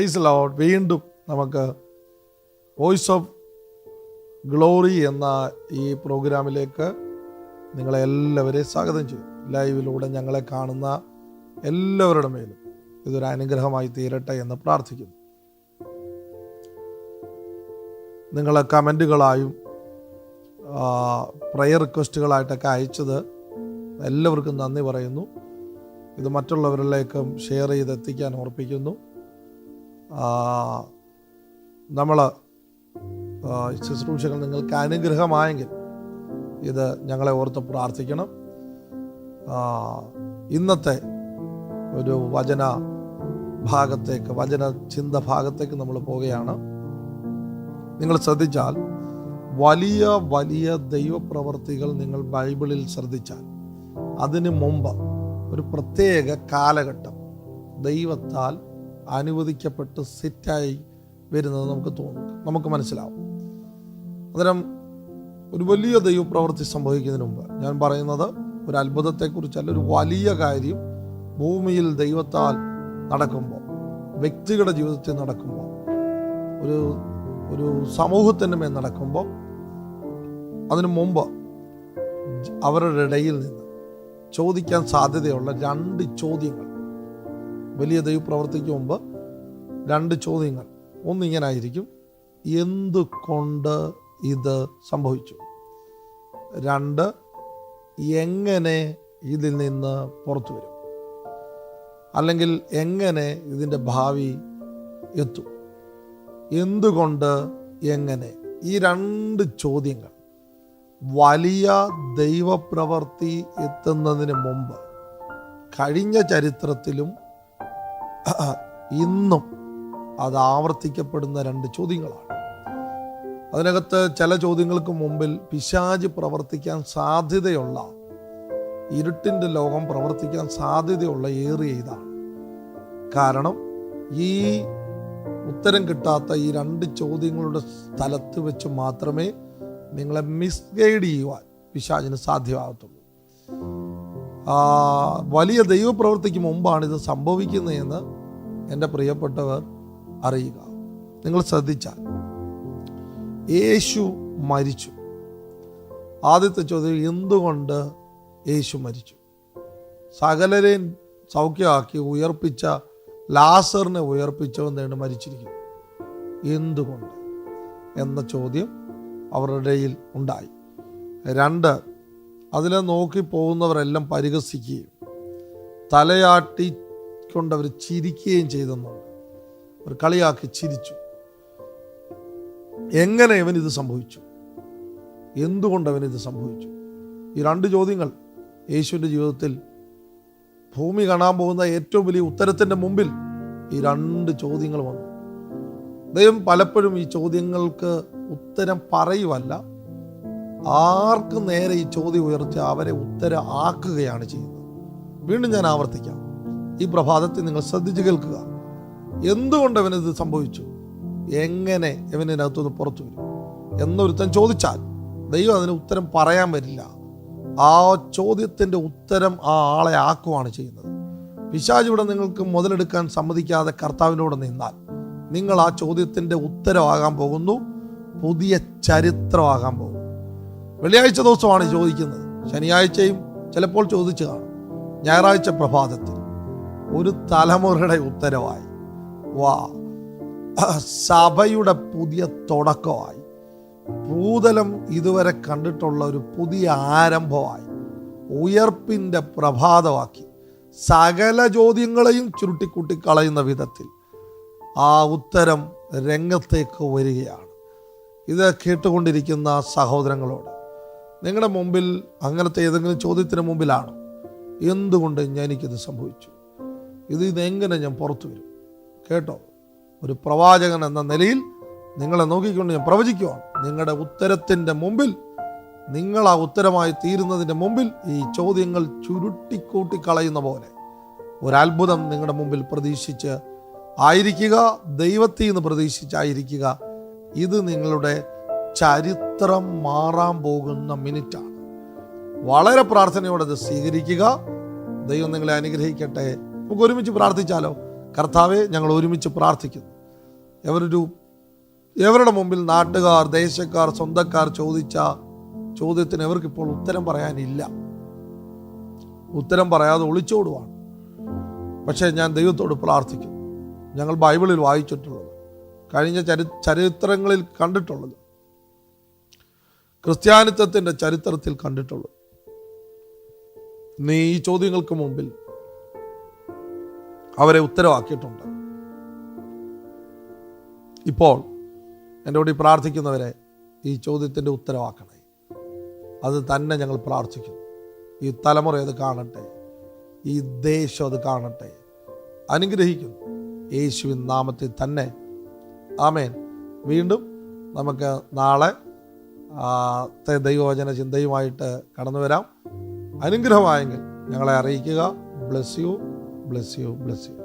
Price load വീണ്ടും നമുക്ക് voice of glory എന്ന ഈ പ്രോഗ്രാമിലേക്ക് നിങ്ങളെ എല്ലാവരെയും സ്വാഗതം ചെയ്യും. ലൈവിലൂടെ ഞങ്ങളെ കാണുന്ന എല്ലാവരുടെ മേലും ഇതൊരു അനുഗ്രഹമായി തീരട്ടെ എന്ന് പ്രാർത്ഥിക്കുന്നു. നിങ്ങൾ കമന്റുകളായും പ്രയർ റിക്വസ്റ്റുകളായിട്ടൊക്കെ അയച്ചത് എല്ലാവർക്കും നന്ദി പറയുന്നു. ഇത് മറ്റുള്ളവരിലേക്കും ഷെയർ ചെയ്ത് എത്തിക്കാൻ ഓർപ്പിക്കുന്നു. നമ്മൾ ശുശ്രൂഷകൾ നിങ്ങൾക്ക് അനുഗ്രഹമായെങ്കിൽ ഇത് ഞങ്ങളെ ഓർത്ത് പ്രാർത്ഥിക്കണം. ഇന്നത്തെ ഒരു വചന ഭാഗത്തേക്ക് വചന ചിന്ത ഭാഗത്തേക്ക് നമ്മൾ പോവുകയാണ്. നിങ്ങൾ ശ്രദ്ധിച്ചാൽ വലിയ വലിയ ദൈവപ്രവർത്തികൾ നിങ്ങൾ ബൈബിളിൽ ശ്രദ്ധിച്ചാൽ അതിനു മുമ്പ് ഒരു പ്രത്യേക കാലഘട്ടം ദൈവത്താൽ അനുവദിക്കപ്പെട്ട് സെറ്റായി വരുന്നത് നമുക്ക് തോന്നും നമുക്ക് മനസ്സിലാവും. അന്നേരം ഒരു വലിയ ദൈവപ്രവൃത്തി സംഭവിക്കുന്നതിന് മുമ്പ് ഞാൻ പറയുന്നത് ഒരു അത്ഭുതത്തെക്കുറിച്ചല്ല ഒരു വലിയ കാര്യം ഭൂമിയിൽ ദൈവത്താൽ നടക്കുമ്പോൾ വ്യക്തികളുടെ ജീവിതത്തിൽ നടക്കുമ്പോൾ ഒരു ഒരു സമൂഹത്തിന്റെ മേൽ നടക്കുമ്പോൾ അതിനു മുമ്പ് അവരുടെ ഇടയിൽ നിന്ന് ചോദിക്കാൻ സാധ്യതയുള്ള രണ്ട് ചോദ്യങ്ങൾ വലിയ ദൈവപ്രവർത്തിക്ക് മുമ്പ് രണ്ട് ചോദ്യങ്ങൾ. ഒന്നിങ്ങനായിരിക്കും എന്തുകൊണ്ട് ഇത് സംഭവിച്ചു? രണ്ട് എങ്ങനെ ഇതിൽ നിന്ന് പുറത്തു വരും? അല്ലെങ്കിൽ എങ്ങനെ ഇതിന്റെ ഭാവി എത്തും? എന്തുകൊണ്ട് എങ്ങനെ? ഈ രണ്ട് ചോദ്യങ്ങൾ വലിയ ദൈവപ്രവർത്തി എത്തുന്നതിന് മുമ്പ് കഴിഞ്ഞ ചരിത്രത്തിലും ഇന്നും അത് ആവർത്തിക്കപ്പെടുന്ന രണ്ട് ചോദ്യങ്ങളാണ്. അതിനകത്ത് ചില ചോദ്യങ്ങൾക്ക് മുമ്പിൽ പിശാജ് പ്രവർത്തിക്കാൻ സാധ്യതയുള്ള ഇരുട്ടിന്റെ ലോകം പ്രവർത്തിക്കാൻ സാധ്യതയുള്ള ഏറിയ ഇതാണ്. കാരണം ഈ ഉത്തരം കിട്ടാത്ത ഈ രണ്ട് ചോദ്യങ്ങളുടെ സ്ഥലത്ത് വെച്ച് മാത്രമേ നിങ്ങളെ മിസ്ഗൈഡ് ചെയ്യുവാൻ പിശാചിന് സാധ്യമാകത്തുള്ളൂ. വലിയ ദൈവപ്രവൃത്തിക്ക് മുമ്പാണ് ഇത് സംഭവിക്കുന്നതെന്ന് എന്റെ പ്രിയപ്പെട്ടവർ അറിയുക. നിങ്ങൾ ശ്രദ്ധിച്ചാൽ. യേശു മരിച്ചു. ആദ്യത്തെ ചോദ്യം എന്തുകൊണ്ട് യേശു മരിച്ചു? സകലരെയും സൗഖ്യമാക്കി ഉയർപ്പിച്ച ലാസറിനെ ഉയർപ്പിച്ചവൻ നേട് മരിച്ചിരിക്കുന്നു. എന്തുകൊണ്ട്? എന്ന ചോദ്യം അവരുടെ ഇടയിൽ ഉണ്ടായി. രണ്ട് അതിനെ നോക്കി പോകുന്നവരെല്ലാം പരിഹസിക്കുകയും തലയാട്ടി കൊണ്ടവർ ചിരിക്കുകയും ചെയ്തെന്നുണ്ട് അവർ കളിയാക്കി ചിരിച്ചു. എങ്ങനെ ഇവൻ ഇത് സംഭവിച്ചു? എന്തുകൊണ്ട് അവൻ ഇത് സംഭവിച്ചു? ഈ രണ്ട് ചോദ്യങ്ങൾ യേശുവിന്റെ ജീവിതത്തിൽ ഭൂമി കാണാൻ പോകുന്ന ഏറ്റവും വലിയ ഉത്തരത്തിന്റെ മുമ്പിൽ ഈ രണ്ട് ചോദ്യങ്ങൾ വന്നു. ദൈവം പലപ്പോഴും ഈ ചോദ്യങ്ങൾക്ക് ഉത്തരം പറയുവല്ല. ആർക്ക് നേരെ ഈ ചോദ്യം ഉയർത്തി അവരെ ഉത്തരം ആക്കുകയാണ് ചെയ്യുന്നത്. വീണ്ടും ഞാൻ ആവർത്തിക്കാം. ഈ പ്രഭാതത്തിൽ നിങ്ങൾ ശ്രദ്ധിച്ച് കേൾക്കുക. എന്തുകൊണ്ട് അവനിത് സംഭവിച്ചു? എങ്ങനെ ഇവനകത്തുനിന്ന് പുറത്തു വരും? എന്നൊരുത്തൻ ചോദിച്ചാൽ ദൈവം അതിന് ഉത്തരം പറയാൻ വരില്ല. ആ ചോദ്യത്തിന്റെ ഉത്തരം ആ ആളെ ആക്കുവാണ് ചെയ്യുന്നത്. പിശാജ് നിങ്ങൾക്ക് മുതലെടുക്കാൻ സമ്മതിക്കാതെ കർത്താവിനോട് നിന്നാൽ നിങ്ങൾ ആ ചോദ്യത്തിന്റെ ഉത്തരമാകാൻ പോകുന്നു പുതിയ ചരിത്രമാകാൻ പോകുന്നു. വെള്ളിയാഴ്ച ദിവസമാണ് ചോദിക്കുന്നത്. ശനിയാഴ്ചയും ചിലപ്പോൾ ചോദിച്ചു കാണും. ഞായറാഴ്ച പ്രഭാതത്തിൽ. ഒരു തലമുറയുടെ ഉത്തരവായി. വാ. സഭയുടെ പുതിയ തുടക്കമായി. ഭൂതലം ഇതുവരെ കണ്ടിട്ടുള്ള ഒരു പുതിയ ആരംഭമായി. ഉയർപ്പിന്റെ പ്രഭാതമാക്കി. സകല ചോദ്യങ്ങളെയും ചുരുട്ടിക്കൂട്ടി കളയുന്ന വിധത്തിൽ ആ ഉത്തരം രംഗത്തേക്ക് വരികയാണ്. ഇത് കേട്ടുകൊണ്ടിരിക്കുന്ന സഹോദരങ്ങളോട് നിങ്ങളുടെ മുമ്പിൽ അങ്ങനത്തെ ഏതെങ്കിലും ചോദ്യത്തിന് മുമ്പിലാണോ? എന്തുകൊണ്ട് എനിക്കിത് സംഭവിച്ചു? ഇത് ഇതെങ്ങനെ ഞാൻ പുറത്തു വരും? കേട്ടോ? ഒരു പ്രവാചകൻ എന്ന നിലയിൽ നിങ്ങളെ നോക്കിക്കൊണ്ട് ഞാൻ പ്രവചിക്കുവാണ്. നിങ്ങളുടെ ഉത്തരത്തിന്റെ മുമ്പിൽ നിങ്ങൾ ആ ഉത്തരമായി തീരുന്നതിന്റെ മുമ്പിൽ ഈ ചോദ്യങ്ങൾ ചുരുട്ടിക്കൂട്ടി കളയുന്ന പോലെ ഒരത്ഭുതം നിങ്ങളുടെ മുമ്പിൽ പ്രതീക്ഷിച്ച് ആയിരിക്കുക ദൈവത്തിൽ നിന്ന് പ്രതീക്ഷിച്ചായിരിക്കുക. ഇത് നിങ്ങളുടെ ചരിത്രം മാറാൻ പോകുന്ന മിനിറ്റാണ്. വളരെ പ്രാർത്ഥനയോടെ അത് സ്വീകരിക്കുക. ദൈവം നിങ്ങളെ അനുഗ്രഹിക്കട്ടെ. നമുക്ക് ഒരുമിച്ച് പ്രാർത്ഥിച്ചാലോ? കർത്താവെ ഞങ്ങൾ ഒരുമിച്ച് പ്രാർത്ഥിക്കുന്നു. എവരൊരു എവരുടെ മുമ്പിൽ നാട്ടുകാർ ദേശക്കാർ സ്വന്തക്കാർ ചോദിച്ച ചോദ്യത്തിന് എവർക്കിപ്പോൾ ഉത്തരം പറയാനില്ല. ഉത്തരം പറയാതെ ഒളിച്ചോടുവാണ്. പക്ഷേ ഞാൻ ദൈവത്തോട് പ്രാർത്ഥിക്കുന്നു. ഞങ്ങൾ ബൈബിളിൽ വായിച്ചിട്ടുള്ളത് കഴിഞ്ഞ ചരി ചരിത്രങ്ങളിൽ കണ്ടിട്ടുള്ളത് ക്രിസ്ത്യാനിത്വത്തിന്റെ ചരിത്രത്തിൽ കണ്ടിട്ടുള്ളത്. നീ ഈ ചോദ്യങ്ങൾക്ക് മുമ്പിൽ അവരെ ഉത്തരവാക്കിയിട്ടുണ്ട്. ഇപ്പോൾ എന്റെ കൂടി പ്രാർത്ഥിക്കുന്നവരെ ഈ ചോദ്യത്തിന്റെ ഉത്തരവാക്കണേ. അത് തന്നെ ഞങ്ങൾ പ്രാർത്ഥിക്കുന്നു ഈ തലമുറ അത് കാണട്ടെ. ഈ ദേശം അത് കാണട്ടെ. അനുഗ്രഹിക്കുന്നു യേശുവിൻ നാമത്തിൽ തന്നെ. ആമേൻ. വീണ്ടും നമുക്ക് നാളെ ദൈവവചന ചിന്തയുമായിട്ട് കടന്നു വരാം അനുഗ്രഹമായെങ്കിൽ ഞങ്ങളെ അറിയിക്കുക. Bless you bless you bless you